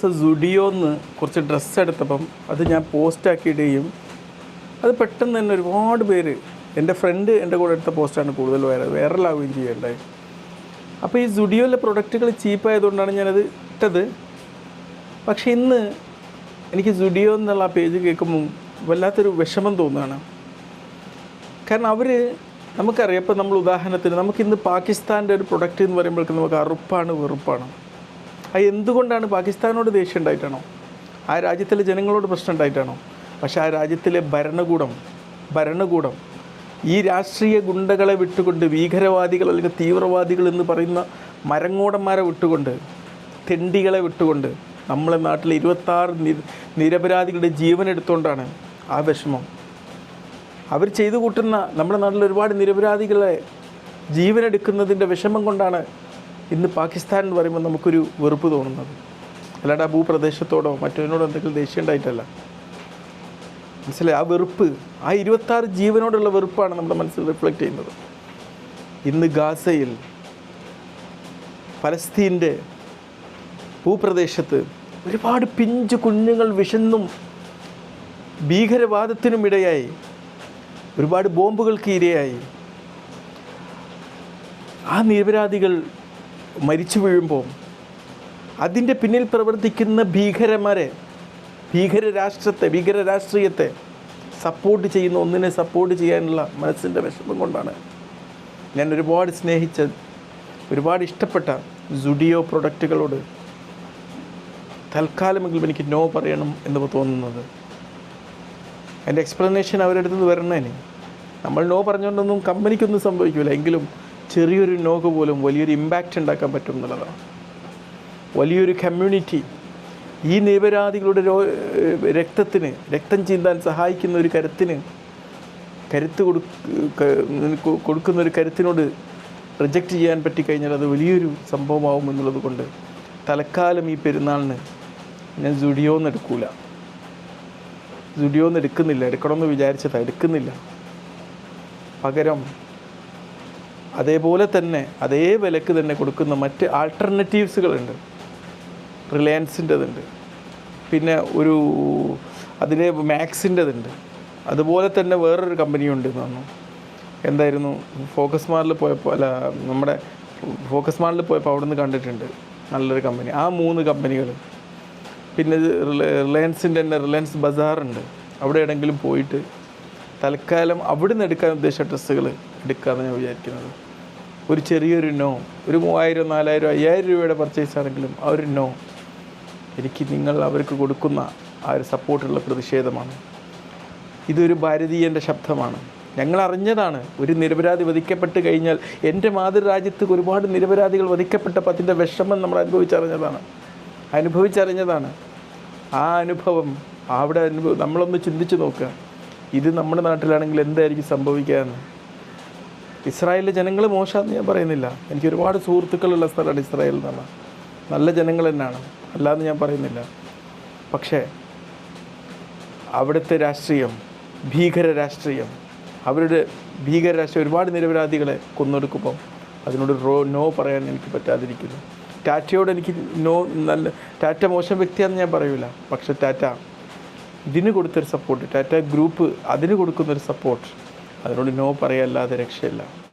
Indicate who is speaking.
Speaker 1: സുഡിയോന്ന് കുറച്ച് ഡ്രസ്സ് എടുത്തപ്പം അത് ഞാൻ പോസ്റ്റ് ആക്കിയിടുകയും അത് പെട്ടെന്ന് തന്നെ ഒരുപാട് പേര് എന്റെ ഫ്രണ്ട് എന്റെ കൂടെ എടുത്ത പോസ്റ്റാണ് കൂടുതൽ വേറെ വൈറലാവുകയും ചെയ്യേണ്ടത്. അപ്പോൾ ഈ സുഡിയോയിലെ പ്രൊഡക്റ്റുകൾ ചീപ്പായതുകൊണ്ടാണ് ഞാനത് ഇട്ടത്. പക്ഷേ ഇന്ന് എനിക്ക് സുഡിയോ എന്നുള്ള ആ പേജ് കേൾക്കുമ്പോൾ വല്ലാത്തൊരു വിഷമം തോന്നുകയാണ്. കാരണം അവർ നമുക്കറിയാം ഇപ്പോൾ നമ്മൾ ഉദാഹരണത്തിന് നമുക്കിന്ന് പാകിസ്ഥാന്റെ ഒരു പ്രൊഡക്റ്റ് എന്ന് പറയുമ്പോഴേക്കും നമുക്ക് അറുപ്പാണ് വെറുപ്പാണ്. അത് എന്തുകൊണ്ടാണ് പാകിസ്ഥാനോട് ദേഷ്യം ഉണ്ടായിട്ടാണോ? ആ രാജ്യത്തിലെ ജനങ്ങളോട് പ്രശ്നം ഉണ്ടായിട്ടാണോ? പക്ഷേ ആ രാജ്യത്തിലെ ഭരണകൂടം ഭരണകൂടം ഈ രാഷ്ട്രീയ ഗുണ്ടകളെ വിട്ടുകൊണ്ട് ഭീകരവാദികൾ അല്ലെങ്കിൽ തീവ്രവാദികൾ എന്ന് പറയുന്ന മരങ്ങോടന്മാരെ വിട്ടുകൊണ്ട് തെണ്ടികളെ വിട്ടുകൊണ്ട് നമ്മളെ നാട്ടിലെ ഇരുപത്താറ് നിരപരാധികളുടെ ജീവൻ എടുത്തുകൊണ്ടാണ് ആ വിഷമം. അവർ ചെയ്തു കൂട്ടുന്ന നമ്മുടെ നാട്ടിൽ ഒരുപാട് നിരപരാധികളെ ജീവനെടുക്കുന്നതിന്റെ വിഷമം കൊണ്ടാണ് ഇന്ന് പാകിസ്ഥാൻ എന്ന് പറയുമ്പോൾ നമുക്കൊരു വെറുപ്പ് തോന്നുന്നത്. അല്ലാണ്ട് ആ ഭൂപ്രദേശത്തോടോ മറ്റൊന്നിനോടോ എന്തെങ്കിലും ദേഷ്യം ഉണ്ടായിട്ടല്ല. മനസ്സിലായി? ആ വെറുപ്പ് ആ ഇരുപത്താറ് ജീവനോടുള്ള വെറുപ്പാണ് നമ്മുടെ മനസ്സിൽ റിഫ്ലക്റ്റ് ചെയ്യുന്നത്. ഇന്ന് ഗാസയിൽ ഫലസ്തീന്റെ ഭൂപ്രദേശത്ത് ഒരുപാട് പിഞ്ചു കുഞ്ഞുങ്ങൾ വിശന്നും ഭീകരവാദത്തിനും ഇടയായി ഒരുപാട് ബോംബുകൾക്ക് ഇരയായി. ആ നിരപരാധികൾ മരിച്ചു വീഴുമ്പോൾ അതിന്റെ പിന്നിൽ പ്രവർത്തിക്കുന്ന ഭീകരന്മാരെ ഭീകര രാഷ്ട്രത്തെ ഭീകര രാഷ്ട്രീയത്തെ സപ്പോർട്ട് ചെയ്യുന്ന ഒന്നിനെ സപ്പോർട്ട് ചെയ്യാനുള്ള മനസ്സിന്റെ വിഷമം കൊണ്ടാണ് ഞാൻ ഒരുപാട് സ്നേഹിച്ച ഒരുപാട് ഇഷ്ടപ്പെട്ട സുഡിയോ പ്രൊഡക്റ്റുകളോട് തൽക്കാലമെങ്കിലും എനിക്ക് നോ പറയണം എന്ന് തോന്നുന്നത്. എന്റെ എക്സ്പ്ലനേഷൻ അവരുടെ അടുത്ത് വരണേനെ. നമ്മൾ നോ പറഞ്ഞുകൊണ്ടൊന്നും കമ്പനിക്കൊന്നും സംഭവിക്കില്ല എങ്കിലും ചെറിയൊരു നോക്ക് പോലും വലിയൊരു ഇമ്പാക്റ്റ് ഉണ്ടാക്കാൻ പറ്റും എന്നുള്ളതാണ്. വലിയൊരു കമ്മ്യൂണിറ്റി ഈ നിരപരാധികളുടെ രക്തത്തിന് രക്തം ചീന്താൻ സഹായിക്കുന്ന ഒരു കരുത്തിന് കരുത്ത് കൊടുക്ക കൊടുക്കുന്ന ഒരു കരുത്തിനോട് റിജക്റ്റ് ചെയ്യാൻ പറ്റിക്കഴിഞ്ഞാൽ അത് വലിയൊരു സംഭവമാവും എന്നുള്ളത് കൊണ്ട് തലക്കാലം ഈ പെരുന്നാളിന് ഞാൻ സുഡിയോന്ന് എടുക്കൂല. സുഡിയോന്ന് എടുക്കുന്നില്ല. എടുക്കണമെന്ന് വിചാരിച്ചതാണ് എടുക്കുന്നില്ല. പകരം അതേപോലെ തന്നെ അതേ വിലക്ക് തന്നെ കൊടുക്കുന്ന മറ്റ് ആൾട്ടർനേറ്റീവ്സുകളുണ്ട് റിലയൻസിന്റെതുണ്ട്. പിന്നെ ഒരു അതിന് മാക്സിന്റെതുണ്ട്. അതുപോലെ തന്നെ വേറൊരു കമ്പനിയുണ്ട് എന്ന് പറഞ്ഞു എന്തായിരുന്നു? ഫോക്കസ് മാളിൽ പോയപ്പോൾ അല്ല നമ്മുടെ ഫോക്കസ് മാളിൽ പോയപ്പോൾ അവിടെ നിന്ന് കണ്ടിട്ടുണ്ട് നല്ലൊരു കമ്പനി. ആ മൂന്ന് കമ്പനികൾ പിന്നെ റിലയൻസിന്റെ തന്നെ റിലയൻസ് ബസാറുണ്ട്. അവിടെ എവിടെയെങ്കിലും പോയിട്ട് തൽക്കാലം അവിടെ നിന്ന് എടുക്കാൻ ഉദ്ദേശിച്ച ഡ്രസ്സുകൾ എടുക്കാമെന്ന് ഞാൻ വിചാരിക്കുന്നത്. ഒരു ചെറിയൊരു നോ ഒരു മൂവായിരം നാലായിരം അയ്യായിരം രൂപയുടെ പർച്ചേസ് ആണെങ്കിലും ആ ഒരു നോ എനിക്ക് നിങ്ങൾ അവർക്ക് കൊടുക്കുന്ന ആ ഒരു സപ്പോർട്ടുള്ള പ്രതിഷേധമാണ്. ഇതൊരു ഭാരതീയന്റെ ശബ്ദമാണ്. ഞങ്ങൾ അറിഞ്ഞതാണ് ഒരു നിരപരാധി വധിക്കപ്പെട്ട് കഴിഞ്ഞാൽ എന്റെ മാതൃരാജ്യത്ത് ഒരുപാട് നിരപരാധികൾ വധിക്കപ്പെട്ടപ്പോൾ അതിന്റെ വിഷമം നമ്മൾ അനുഭവിച്ചറിഞ്ഞതാണ്. അനുഭവിച്ചറിഞ്ഞതാണ്. ആ അനുഭവം അവിടെ അനുഭവം നമ്മളൊന്ന് ചിന്തിച്ച് നോക്കുക. ഇത് നമ്മുടെ നാട്ടിലാണെങ്കിൽ എന്തായിരിക്കും സംഭവിക്കുക ഇസ്രായേലിലെ ജനങ്ങൾ മോശമാണെന്ന് ഞാൻ പറയുന്നില്ല. എനിക്ക് ഒരുപാട് സുഹൃത്തുക്കളുള്ള സ്ഥലമാണ് ഇസ്രായേൽ എന്നുള്ള നല്ല ജനങ്ങൾ തന്നെയാണ്. അല്ലാന്ന് ഞാൻ പറയുന്നില്ല. പക്ഷേ അവിടുത്തെ രാഷ്ട്രീയം ഭീകര രാഷ്ട്രീയം അവരുടെ ഭീകര രാഷ്ട്രീയം ഒരുപാട് നിരപരാധികളെ കൊന്നൊടുക്കുമ്പം അതിനോട് റോ നോ പറയാൻ എനിക്ക് പറ്റാതിരിക്കുന്നു. ടാറ്റയോട് എനിക്ക് നോ നല്ല ടാറ്റ മോശം വ്യക്തിയാണെന്ന് ഞാൻ പറയൂല. പക്ഷേ ടാറ്റ ഇതിന് കൊടുത്തൊരു സപ്പോർട്ട് ടാറ്റ ഗ്രൂപ്പ് അതിന് കൊടുക്കുന്നൊരു സപ്പോർട്ട് അതിനോട് നോ പറയല്ലാതെ രക്ഷയില്ല.